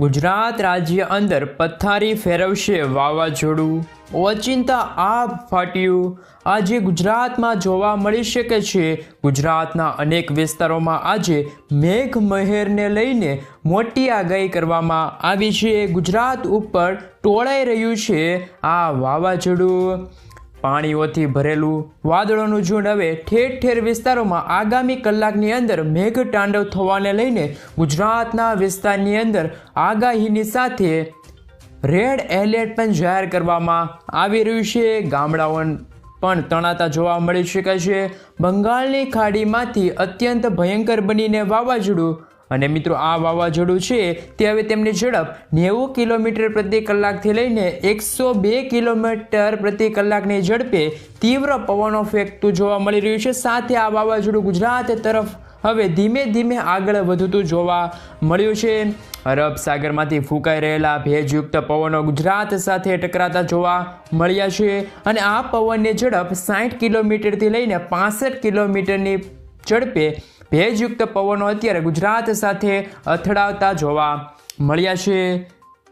ગુજરાત રાજ્ય અંદર પથ્થારી ફેરવશે વાવાઝોડું. ઓચિંતા આ ફાટ્યું. આજે ગુજરાતમાં જોવા મળી શકે છે, ગુજરાતના અનેક વિસ્તારોમાં આજે મેઘ મહેરને લઈને મોટી આગાહી કરવામાં આવી છે. ગુજરાત ઉપર ટોળાઈ રહ્યું છે આ વાવાઝોડું. પાણીઓથી ભરેલું વાદળોનું ઝુંડ હવે ઠેર ઠેર વિસ્તારોમાં આગામી કલાકની અંદર મેઘ તાંડવ થવાને લઈને ગુજરાતના વિસ્તારની અંદર આગાહીની સાથે રેડ એલર્ટ પણ જાહેર કરવામાં આવી રહ્યું છે. ગામડાઓ પણ તણાતા જોવા મળી શકે છે. બંગાળની ખાડીમાંથી અત્યંત ભયંકર બનીને વાવાઝોડું અને મિત્રો, આ વાવાઝોડું છે તે હવે તેમની ઝડપ નેવું કિલોમીટર પ્રતિ કલાકથી લઈને એકસો બે કિલોમીટર પ્રતિ કલાકની ઝડપે તીવ્ર પવનો ફેંકતું જોવા મળી રહ્યું છે. સાથે આ વાવાઝોડું ગુજરાત તરફ હવે ધીમે ધીમે આગળ વધતું જોવા મળ્યું છે. અરબ સાગરમાંથી ફૂંકાઈ રહેલા ભેજયુક્ત પવનો ગુજરાત સાથે ટકરાતા જોવા મળ્યા છે અને આ પવનની ઝડપ સાઠ કિલોમીટરથી લઈને પાસઠ કિલોમીટરની ઝડપે ભેજયુક્ત પવનો અત્યારે ગુજરાત સાથે અથડાવતા જોવા મળ્યા છે.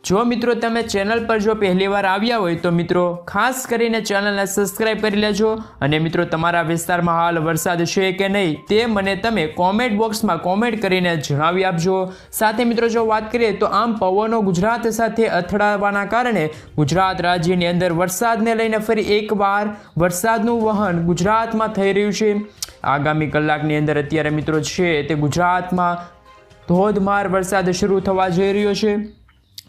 જો મિત્રો તમે ચેનલ પર જો પહેલી વાર આવ્યા હોય તો મિત્રો ખાસ કરીને ચેનલને સબસ્ક્રાઈબ કરી લેજો અને મિત્રો તમારા વિસ્તારમાં હાલ વરસાદ છે કે નહીં તે મને તમે કોમેન્ટ બોક્સમાં કોમેન્ટ કરીને જણાવી આપજો. સાથે મિત્રો જો વાત કરીએ તો આમ પવનો ગુજરાત સાથે અથડાવાના કારણે ગુજરાત રાજ્યની અંદર વરસાદને લઈને ફરી એકવાર વરસાદનું વહન ગુજરાતમાં થઈ રહ્યું છે. આગામી કલાકની અંદર અત્યારે મિત્રો છે તે ગુજરાતમાં ધોધમાર વરસાદ શરૂ થવા જઈ રહ્યો છે.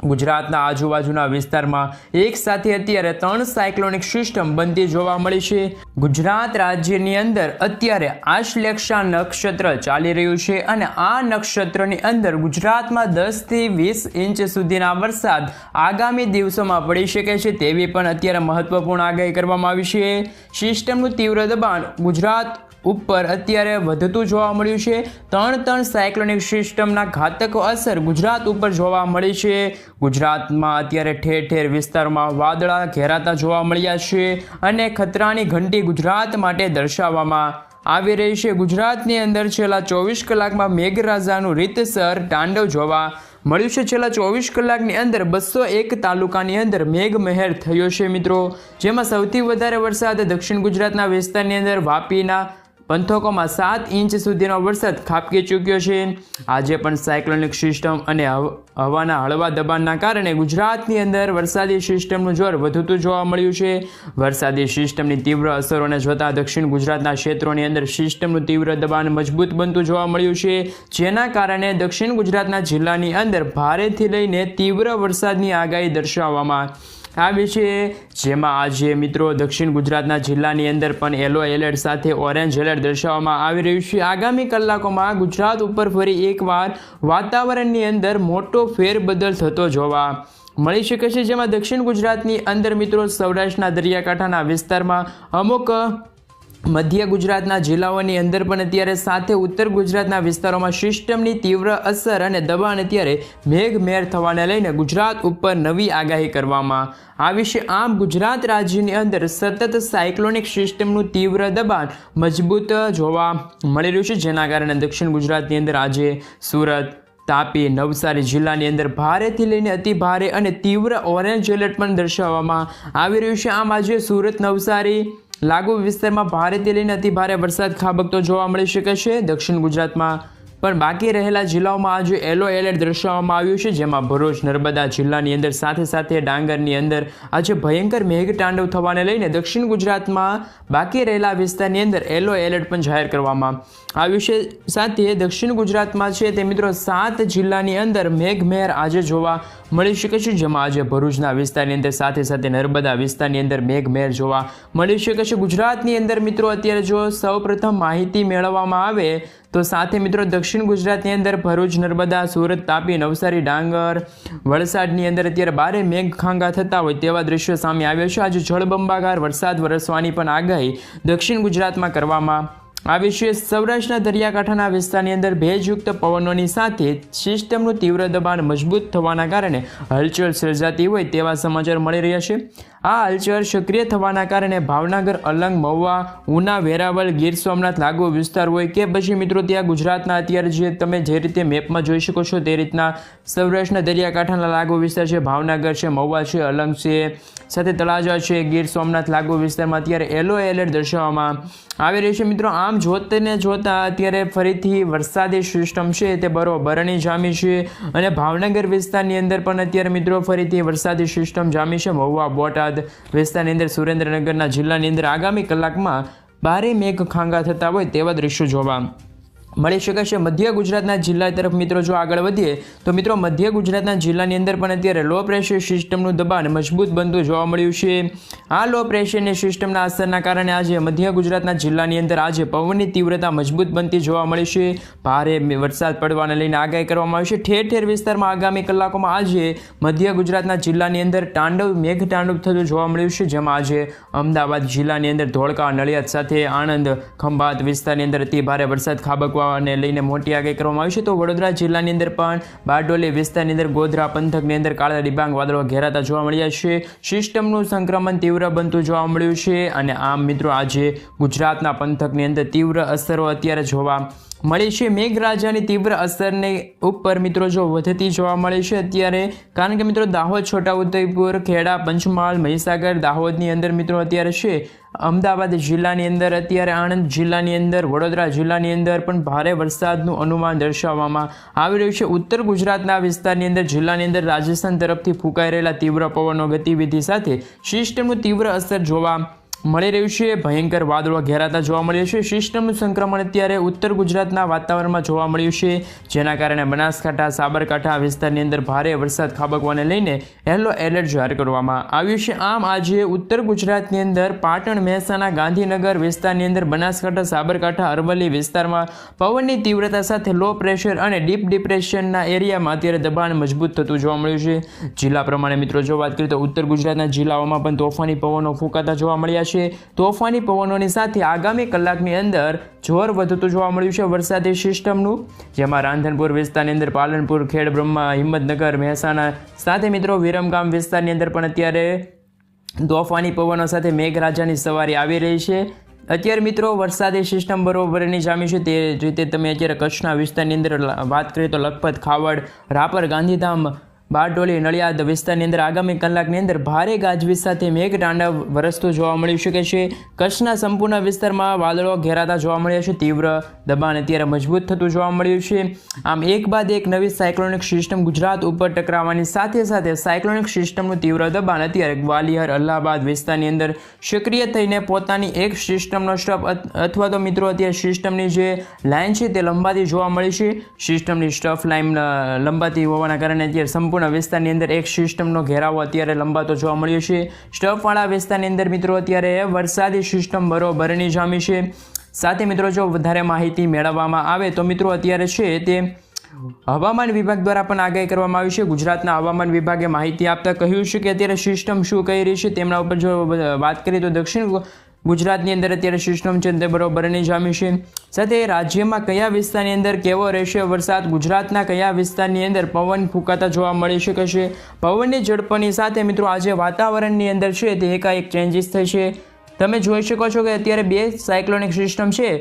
ગુજરાતના આજુબાજુના વિસ્તારમાં એક સાથે અત્યારે ત્રણ સાયક્લોનિક સિસ્ટમ બનતી જોવા મળી છે. ગુજરાત રાજ્યની અંદર અત્યારે આશ્લેક્ષા નક્ષત્ર ચાલી રહ્યું છે અને આ નક્ષત્રની અંદર ગુજરાતમાં દસથી વીસ ઇંચ સુધીના વરસાદ આગામી દિવસોમાં પડી શકે છે તેવી પણ અત્યારે મહત્વપૂર્ણ આગાહી કરવામાં આવી છે. સિસ્ટમનું તીવ્ર દબાણ ગુજરાત ઉપર અત્યારે વધતું જોવા મળ્યું છે. ત્રણ ત્રણ સાયક્લોનિક સિસ્ટમના ઘાતકો અસર ગુજરાત ઉપર જોવા મળી છે. ગુજરાતમાં અત્યારે ઠેર ઠેર વિસ્તારમાં વાદળા ઘેરાતા જોવા મળ્યા છે અને ખતરાની ઘંટી ગુજરાત માટે દર્શાવવામાં આવી રહી છે. ગુજરાતની અંદર છેલ્લા ચોવીસ કલાકમાં મેઘરાજાનું રીતસર તાંડવ જોવા મળ્યું છે. છેલ્લા ચોવીસ કલાકની અંદર બસો એક તાલુકાની અંદર મેઘ મહેર થયો છે મિત્રો. જેમાં સૌથી વધારે વરસાદ દક્ષિણ ગુજરાતના વિસ્તારની અંદર વાપીના પંથકોમાં સાત ઇંચ સુધીનો વરસાદ ખાબકી ચૂક્યો છે. આજે પણ સાયક્લોનિક સિસ્ટમ અને હવ- હવાના હળવા દબાણના કારણે ગુજરાતની અંદર વરસાદી સિસ્ટમનું જોર વધતું જોવા મળ્યું છે. વરસાદી સિસ્ટમની તીવ્ર અસરોને જોતા દક્ષિણ ગુજરાતના ક્ષેત્રોની અંદર સિસ્ટમનું તીવ્ર દબાણ મજબૂત બનતું જોવા મળ્યું છે. જેના કારણે દક્ષિણ ગુજરાતના જિલ્લાની અંદર ભારેથી લઈને તીવ્ર વરસાદની આગાહી દર્શાવવામાં આવી છે. જેમાં આજે મિત્રો દક્ષિણ ગુજરાતના જિલ્લાની અંદર પણ યલો એલર્ટ સાથે ઓરેન્જ એલર્ટ દર્શાવવામાં આવી રહ્યું છે. આગામી કલાકોમાં ગુજરાત ઉપર ફરી એકવાર વાતાવરણની અંદર મોટો ફેરબદલ થતો જોવા મળી શકે છે. જેમાં દક્ષિણ ગુજરાતની અંદર મિત્રો સૌરાષ્ટ્રના દરિયાકાંઠાના વિસ્તારમાં અમુક મધ્ય ગુજરાતના જિલ્લાઓની અંદર પણ અત્યારે સાથે ઉત્તર ગુજરાતના વિસ્તારોમાં સિસ્ટમની તીવ્ર અસર અને દબાણ અત્યારે મેઘમેર થવાને લઈને ગુજરાત ઉપર નવી આગાહી કરવામાં આવી છે. આમ ગુજરાત રાજ્યની અંદર સતત સાયક્લોનિક સિસ્ટમનું તીવ્ર દબાણ મજબૂત જોવા મળી રહ્યું છે, જેના કારણે દક્ષિણ ગુજરાતની અંદર આજે સુરત તાપી નવસારી જિલ્લાની અંદર ભારેથી લઈને અતિ ભારે અને તીવ્ર ઓરેન્જ એલર્ટ પણ દર્શાવવામાં આવી રહ્યું છે. આમ આજે સુરત, નવસારી, લાગુ વિસ્તારમાં ભારેથી લઈને અતિ ભારે વરસાદ ખાબકતો જોવા મળી શકે છે. દક્ષિણ ગુજરાતમાં પણ બાકી રહેલા જિલ્લાઓમાં આજે યલો એલર્ટ દર્શાવવામાં આવ્યું છે, જેમાં ભરૂચ, નર્મદા જિલ્લાની અંદર સાથે સાથે ડાંગરની અંદર આજે ભયંકર મેઘતાંડવ થવાને લઈને દક્ષિણ ગુજરાતમાં બાકી રહેલા વિસ્તારની અંદર યલો એલર્ટ પણ જાહેર કરવામાં આવ્યું છે. સાથે દક્ષિણ ગુજરાતમાં છે તે મિત્રો, સાત જિલ્લાની અંદર મેઘમહેર આજે જોવા મળી શકે છે, જેમાં આજે ભરૂચના વિસ્તારની અંદર સાથે સાથે નર્મદા વિસ્તારની અંદર મેઘમહેર જોવા મળી શકે છે. ગુજરાતની અંદર મિત્રો, અત્યારે જો સૌપ્રથમ માહિતી મેળવવામાં આવે તો સાથે મિત્રો દક્ષિણ ગુજરાતની અંદર ભરૂચ, નર્મદા, સુરત, તાપી, નવસારી, ડાંગર, વલસાડની અંદર અત્યારે બારે મેઘખાંગા થતા હોય તેવા દ્રશ્યો સામે આવ્યા છે. આજે જળબંબાકાર વરસાદ વરસવાની પણ આગાહી દક્ષિણ ગુજરાતમાં કરવામાં આવી છે. સૌરાષ્ટ્રના દરિયાકાંઠાના વિસ્તારની અંદર ભેજયુક્ત પવનોની સાથે સિસ્ટમનું તીવ્ર દબાણ મજબૂત થવાના કારણે હલચલ સર્જાતી હોય તેવા સમાચાર મળી રહ્યા છે. આ હલચલ સક્રિય થવાના કારણે ભાવનગર, અલંગ, મહુવા, ઉના, વેરાવળ, ગીર સોમનાથ, લાગુ વિસ્તાર હોય કે પછી મિત્રો ત્યાં ગુજરાતના અત્યારે જે તમે જે રીતે મેપમાં જોઈ શકો છો તે રીતના સૌરાષ્ટ્રના દરિયાકાંઠાના લાગુ વિસ્તાર છે, ભાવનગર છે, મહુવા છે, અલંગ છે, સાથે તળાજા છે, ગીર સોમનાથ લાગુ વિસ્તારમાં અત્યારે યલો એલર્ટ દર્શાવવામાં આવી રહી છે. મિત્રો, આમ જોતને જોતા અત્યારે ફરીથી વરસાદી સિસ્ટમ છે, તે બરોબરની જામી છે અને ભાવનગર વિસ્તારની અંદર પણ અત્યારે મિત્રો ફરીથી વરસાદી સિસ્ટમ જામી છે. મહુવા, બોટાદ વિસ્તારની અંદર સુરેન્દ્રનગરના જિલ્લાની અંદર આગામી કલાકમાં ભારે મેઘ ખાંગા થતા હોય તેવા દ્રશ્યો જોવા મળી શકે છે. મધ્ય ગુજરાતના જિલ્લા તરફ મિત્રો જો આગળ વધીએ, તો મિત્રો મધ્ય ગુજરાતના જિલ્લાની અંદર પણ અત્યારે લો પ્રેશર સિસ્ટમનું દબાણ મજબૂત બનતું જોવા મળ્યું છે. આ લો પ્રેશરની સિસ્ટમના અસરના કારણે આજે મધ્ય ગુજરાતના જિલ્લાની અંદર આજે પવનની તીવ્રતા મજબૂત બનતી જોવા મળી છે. ભારે વરસાદ પડવાને લઈને આગાહી કરવામાં આવી છે. ઠેર ઠેર વિસ્તારમાં આગામી કલાકોમાં આજે મધ્ય ગુજરાતના જિલ્લાની અંદર તાંડવ મેઘ તાંડવ થતું જોવા મળ્યું છે. જેમાં આજે અમદાવાદ જિલ્લાની અંદર ધોળકા, નડિયાદ સાથે આણંદ, ખંભાત વિસ્તારની અંદર અતિ ભારે વરસાદ ખાબકવા ને લઈને મોટી આગાહી કરવામાં આવી છે. તો વડોદરા જિલ્લાની અંદર પણ બારડોલી વિસ્તારની અંદર ગોધરા પંથકની અંદર કાળા ડિબાંગ વાદળો ઘેરાતા જોવા મળ્યા છે. સિસ્ટમનું સંક્રમણ તીવ્ર બનતું જોવા મળ્યું છે અને આમ મિત્રો આજે ગુજરાતના પંથકની અંદર તીવ્ર અસરો અત્યારે જોવા મળી છે. મેઘરાજાની તીવ્ર અસરને ઉપર મિત્રો જો વધતી જોવા મળે છે, અત્યારે કારણ કે મિત્રો દાહોદ, છોટાઉદેપુર, ખેડા, પંચમહાલ, મહીસાગર દાહોદની અંદર મિત્રો અત્યારે છે. અમદાવાદ જિલ્લાની અંદર અત્યારે આણંદ જિલ્લાની અંદર, વડોદરા જિલ્લાની અંદર પણ ભારે વરસાદનું અનુમાન દર્શાવવામાં આવી રહ્યું છે. ઉત્તર ગુજરાતના વિસ્તારની અંદર જિલ્લાની અંદર રાજસ્થાન તરફથી ફૂંકાઈ રહેલા તીવ્ર પવનો ગતિવિધિ સાથે સિસ્ટમનું તીવ્ર અસર જોવા મળી રહ્યું છે. ભયંકર વાદળો ઘેરાતા જોવા મળ્યું છે. સિસ્ટમનું સંક્રમણ અત્યારે ઉત્તર ગુજરાતના વાતાવરણમાં જોવા મળ્યું છે. જેના કારણે બનાસકાંઠા, સાબરકાંઠા વિસ્તારની અંદર ભારે વરસાદ ખાબકવાને લઈને યલો એલર્ટ જાહેર કરવામાં આવ્યું છે. આમ આજે ઉત્તર ગુજરાતની અંદર પાટણ, મહેસાણા, ગાંધીનગર વિસ્તારની અંદર બનાસકાંઠા, સાબરકાંઠા, અરવલ્લી વિસ્તારમાં પવનની તીવ્રતા સાથે લો પ્રેશર અને ડીપ ડિપ્રેશનના એરિયામાં અત્યારે દબાણ મજબૂત થતું જોવા મળ્યું છે. જિલ્લા પ્રમાણે મિત્રો, જો વાત કરીએ તો ઉત્તર ગુજરાતના જિલ્લાઓમાં પણ તોફાની પવનો ફૂંકાતા જોવા મળ્યા છે. તોફાની પવનોની સાથે આગામી કલાકની અંદર જોર વધતું જોવા મળ્યું છે વરસાદી સિસ્ટમનું. જેમાં રાંધનપુર વિસ્તારની અંદર પાલનપુર, ખેડ, બ્રહ્મા, હિંમતનગર, મહેસાણા સાથે મિત્રો વિરમગામ વિસ્તારની અંદર પણ અત્યારે તોફાની પવનો સાથે મેઘરાજાની સવારી આવી રહી છે. અત્યારે મિત્રો વરસાદી સિસ્ટમ બરોબરની જામી છે. તે રીતે તમે અત્યારે કચ્છના વિસ્તારની અંદર વાત કરીએ તો લખપત, ખાવડ, રાપર, ગાંધીધામ બારડોલી નળિયાદ વિસ્તારની અંદર આગામી કલાકની અંદર ભારે ગાજવીજ સાથે મેઘ તાંડવ વરસતું જોવા મળી શકે છે. કચ્છના સંપૂર્ણ વિસ્તારમાં વાદળો ઘેરાતા જોવા મળ્યા છે. તીવ્ર દબાણ અત્યારે મજબૂત થતું જોવા મળ્યું છે. આમ એક બાદ એક નવી સાયક્લોનિક સિસ્ટમ ગુજરાત ઉપર ટકરાવવાની સાથે સાથે સાયક્લોનિક સિસ્ટમનું તીવ્ર દબાણ અત્યારે ગ્વાલિયર, અલ્હાબાદ વિસ્તારની અંદર સક્રિય થઈને પોતાની એક સિસ્ટમનો સ્ટફ અથવા તો મિત્રો અત્યારે સિસ્ટમની જે લાઇન છે તે લંબાતી જોવા મળી છે. સિસ્ટમની સ્ટફ લાઇન લંબાતી હોવાના કારણે અત્યારે સંપૂર્ણ સંપૂર્ણ વિસ્તારની અંદર એક સિસ્ટમનો ઘેરાવો અત્યારે લંબાતો જોવા મળ્યો છે. સ્ટફવાળા વિસ્તારની અંદર મિત્રો અત્યારે વરસાદી સિસ્ટમ બરોબરની જામી છે. સાથે મિત્રો જો વધારે માહિતી મેળવવામાં આવે તો મિત્રો અત્યારે છે તે હવામાન વિભાગ દ્વારા પણ આગાહી કરવામાં આવી છે. ગુજરાતના હવામાન વિભાગે માહિતી આપતા કહ્યું છે કે અત્યારે સિસ્ટમ શું કહી રહી છે તેમના ઉપર જો વાત કરીએ તો દક્ષિણ ગુજરાતની અંદર અત્યારે સિસ્ટમ છે તે બરોબરની જામી છે. સાથે રાજ્યમાં કયા વિસ્તારની અંદર કેવો રહેશે વરસાદ? ગુજરાતના કયા વિસ્તારની અંદર પવન ફૂંકાતા જોવા મળી શકે છે? પવનની ઝડપની સાથે મિત્રો આજે વાતાવરણની અંદર છે તે એકાએક ચેન્જીસ થશે તમે જોઈ શકો છો કે અત્યારે બે સાયક્લોનિક સિસ્ટમ છે.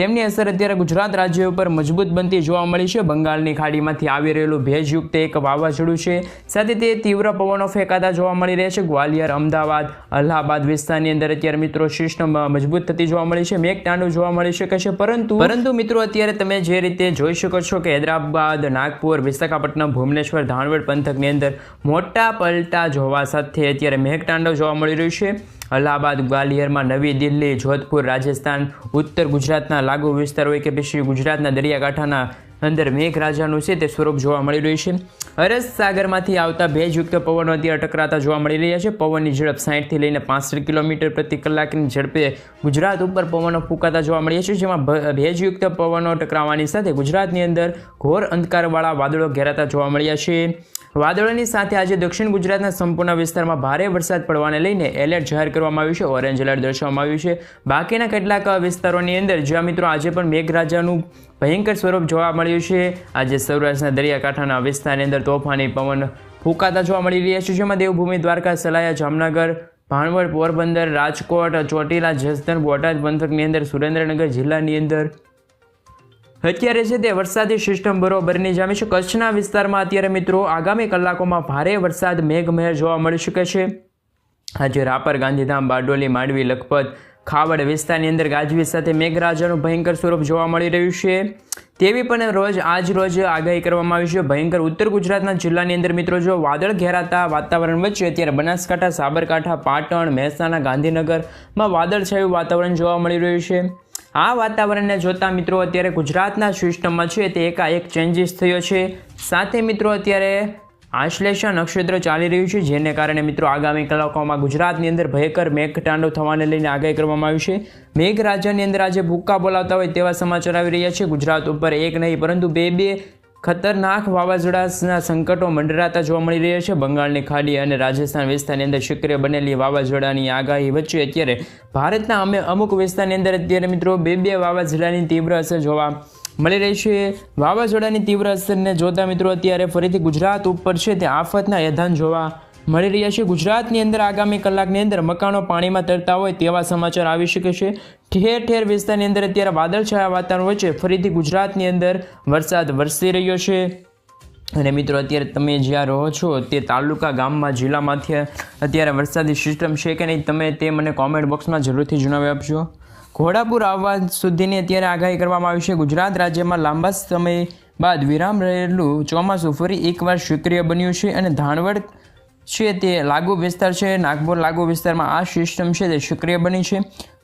તેમની અસર અત્યારે ગુજરાત રાજ્ય ઉપર મજબૂત બનતી જોવા મળી છે. બંગાળની ખાડીમાંથી આવી રહેલું ભેજયુક્ત એક વાવાઝોડું છે. સાથે તે તીવ્ર પવનો ફેંકાતા જોવા મળી રહ્યા છે. ગ્વાલિયર, અમદાવાદ, અલ્હાબાદ વિસ્તારની અંદર અત્યારે મિત્રો શિષ્ણ મજબૂત થતી જોવા મળી છે. મેઘ તાંડુ જોવા મળી શકે છે. પરંતુ પરંતુ મિત્રો અત્યારે તમે જે રીતે જોઈ શકો છો કે હૈદરાબાદ, નાગપુર, વિશાખાપટ્ટનમ, ભુવનેશ્વર ધાણવડ પંથકની અંદર મોટા પલટા જોવા સાથે અત્યારે મેઘતાંડવ જોવા મળી રહ્યું છે. અલ્હાબાદ ગ્વાલિયરમાં નવી દિલ્હી, જોધપુર, રાજસ્થાન, ઉત્તર ગુજરાતના લાગુ વિસ્તાર હોય કે પછી ગુજરાતના દરિયાકાંઠાના અંદર મેઘરાજાનું છે તે સ્વરૂપ જોવા મળી રહ્યું છે. અરસ સાગરમાંથી આવતા ભેજયુક્ત પવનો અત્યારે ટકરાતા જોવા મળી રહ્યા છે. પવનની ઝડપ સાહીઠથી લઈને પાંસઠ કિલોમીટર પ્રતિ કલાકની ઝડપે ગુજરાત ઉપર પવનો ફૂંકાતા જોવા મળ્યા છે, જેમાં ભેજયુક્ત પવનો ટકરાવવાની સાથે ગુજરાતની અંદર ઘોર અંધકારવાળા વાદળો ઘેરાતા જોવા મળ્યા છે. વાદળોની સાથે આજે દક્ષિણ ગુજરાતના સંપૂર્ણ વિસ્તારમાં ભારે વરસાદ પડવાને લઈને એલર્ટ જાહેર કરવામાં આવ્યું છે. ઓરેન્જ એલર્ટ દર્શાવવામાં આવ્યું છે. બાકીના કેટલાક વિસ્તારોની અંદર, જ્યાં મિત્રો આજે પણ મેઘરાજાનું ભયંકર સ્વરૂપ જોવા મળ્યું છે. આજે સૌરાષ્ટ્રના દરિયાકાંઠાના વિસ્તારની અંદર તોફાની પવન ફૂંકાતા જોવા મળી રહ્યા છે, જેમાં દેવભૂમિ, દ્વારકા, સલાયા, જામનગર, ભાણવડ, પોરબંદર, રાજકોટ, ચોટીલા, જસદણ, બોટાદ, પંથકની અંદર, સુરેન્દ્રનગર જિલ્લાની અંદર અત્યારે છે તે વરસાદી સિસ્ટમ બરોબરની જામી છે, કચ્છના વિસ્તારમાં અત્યારે મિત્રો આગામી કલાકોમાં ભારે વરસાદ મેઘમહેર જોવા મળી શકે છે. આજે રાપર, ગાંધીધામ, બારડોલી, માંડવી, લખપત, ખાવડ વિસ્તારની અંદર ગાજવીજ સાથે મેઘરાજાનું ભયંકર સ્વરૂપ જોવા મળી રહ્યું છે. તેવી પણ રોજ, આજ રોજ આગાહી કરવામાં આવી છે. ભયંકર ઉત્તર ગુજરાતના જિલ્લાની અંદર મિત્રો જો વાદળ ઘેરાતા વાતાવરણ વચ્ચે અત્યારે બનાસકાંઠા, સાબરકાંઠા, પાટણ, મહેસાણા, ગાંધીનગરમાં વાદળછાયું વાતાવરણ જોવા મળી રહ્યું છે. આ વાતાવરણને જોતા મિત્રો અત્યારે ગુજરાતના સિસ્ટમમાં છે તે એકાએક ચેન્જીસ થયો છે. સાથે મિત્રો અત્યારે આશ્લેષા નક્ષત્ર ચાલી રહ્યું છે, જેને કારણે મિત્રો આગામી કલાકોમાં ગુજરાતની અંદર ભયંકર મેઘટાંડો થવાને લઈને આગાહી કરવામાં આવી છે. મેઘરાજાની અંદર આજે ભૂક્કા બોલાવતા હોય તેવા સમાચાર આવી રહ્યા છે. ગુજરાત ઉપર એક નહીં, પરંતુ બે બે ખતરનાક વાવાઝોડાના સંકટો મંડરાતા જોવા મળી રહ્યા છે. બંગાળની ખાડી અને રાજસ્થાન વિસ્તારની અંદર સક્રિય બનેલી વાવાઝોડાની આગાહી વચ્ચે અત્યારે ભારતના અમે અમુક વિસ્તારની અંદર અત્યારે મિત્રો બે બે વાવાઝોડાની તીવ્ર અસર જોવા મળી રહી છે. વાવાઝોડાની તીવ્ર અસરને જોતા મિત્રો અત્યારે ફરીથી ગુજરાત ઉપર છે. તે આફતના એધાન જોવા મળી રહ્યા છે. ગુજરાતની અંદર આગામી કલાકની અંદર મકાનો પાણીમાં તરતા હોય તેવા સમાચાર આવી શકે છે. ઠેર ઠેર વિસ્તારની અંદર અત્યારે વાદળછાયા વાતાવરણ વચ્ચે ફરીથી ગુજરાતની અંદર વરસાદ વરસી રહ્યો છે. અને મિત્રો, અત્યારે તમે જ્યાં રહો છો, તે તાલુકા ગામમાં, જિલ્લામાંથી અત્યારે વરસાદી સિસ્ટમ છે કે નહીં, તમે તે મને કોમેન્ટ બોક્સમાં જરૂરથી જણાવી આપજો. ઘોડાપુર આવવા સુધીની અત્યારે આગાહી કરવામાં આવી છે. ગુજરાત રાજ્યમાં લાંબા સમય બાદ વિરામ રહેલું ચોમાસું ફરી એકવાર સક્રિય બન્યું છે અને ધાણવડ છે તે લાગુ વિસ્તાર છે. નાગપુર લાગુ વિસ્તારમાં આ સિસ્ટમ છે તે સક્રિય બની છે.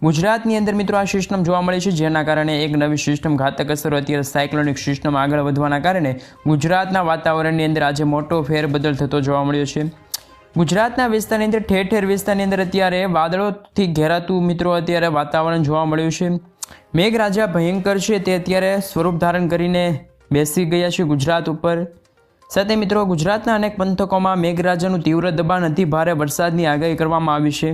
ગુજરાતની અંદર મિત્રો આ સિસ્ટમ જોવા મળી છે, જેના કારણે એક નવી સિસ્ટમ ઘાતક અસરો અત્યારે સાયક્લોનિક સિસ્ટમ આગળ વધવાના કારણે ગુજરાતના વાતાવરણની અંદર આજે મોટો ફેરબદલ થતો જોવા મળ્યો છે. ગુજરાતના વિસ્તારની અંદર ઠેર ઠેર વિસ્તારની અંદર અત્યારે વાદળોથી ઘેરાતું મિત્રો અત્યારે વાતાવરણ જોવા મળ્યું છે. મેઘરાજા ભયંકર છે તે અત્યારે સ્વરૂપ ધારણ કરીને બેસી ગયા છે ગુજરાત ઉપર. સાથે મિત્રો, ગુજરાતના અનેક પંથકોમાં મેઘરાજાનું તીવ્ર દબાણ, અતિ ભારે વરસાદની આગાહી કરવામાં આવી છે.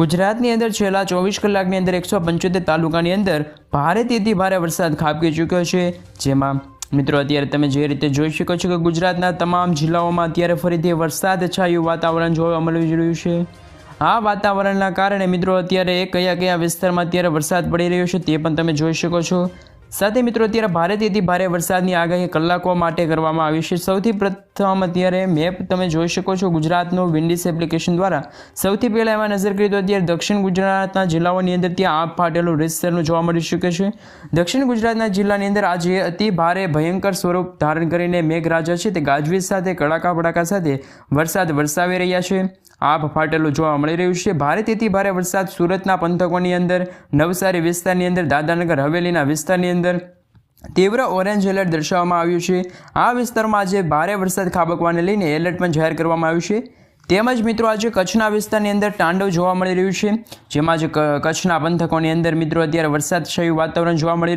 ગુજરાતની અંદર છેલ્લા ચોવીસ કલાકની અંદર એકસો પંચોતેર તાલુકાની અંદર ભારેથી અતિ ભારે વરસાદ ખાબકી ચૂક્યો છે. જેમાં, મિત્રો, અત્યારે તમે જે રીતે જોઈ શકો છો કે ગુજરાતના તમામ જિલ્લાઓમાં અત્યારે ફરીથી વરસાદ છાયું વાતાવરણ જોવા મળી રહ્યું છે. આ વાતાવરણના કારણે, મિત્રો, અત્યારે કયા કયા વિસ્તારમાં અત્યારે વરસાદ પડી રહ્યો છે તે પણ તમે જોઈ શકો છો. સાથે મિત્રો અત્યારે ભારેથી ભારે વરસાદની આગાહી કલાકો માટે કરવામાં આવી છે. સૌથી પ્રથમ અત્યારે મેપ તમે જોઈ શકો છો ગુજરાતનું વિન્ડિસ એપ્લિકેશન દ્વારા. સૌથી પહેલાં એમાં નજર કરીએ તો અત્યારે દક્ષિણ ગુજરાતના જિલ્લાઓની અંદર ત્યાં આપ ફાટેલું રીતસરનું જોવા મળી શકે છે. દક્ષિણ ગુજરાતના જિલ્લાની અંદર આજે અતિ ભારે ભયંકર સ્વરૂપ ધારણ કરીને મેઘરાજા છે. તે ગાજવીજ સાથે, કડાકા ભડાકા સાથે વરસાદ વરસાવી રહ્યા છે. આભ ફાટેલું જોવા મળી રહ્યું છે. ભારે તેથી ભારે વરસાદ સુરતના પંથકોની અંદર, નવસારી વિસ્તારની અંદર દાદાનગર હવેલીના વિસ્તારની અંદર તીવ્ર ઓરેન્જ એલર્ટ દર્શાવવામાં આવ્યું છે. આ વિસ્તારમાં આજે ભારે વરસાદ ખાબકવાને લઈને એલર્ટ પણ જાહેર કરવામાં આવ્યું છે. તેમજ મિત્રો, આજે કચ્છના વિસ્તારની અંદર તાંડવ જોવા મળી રહ્યું છે. જેમાં આજે કચ્છના પંથકોની અંદર મિત્રો, અત્યારે વરસાદ વાતાવરણ જોવા મળી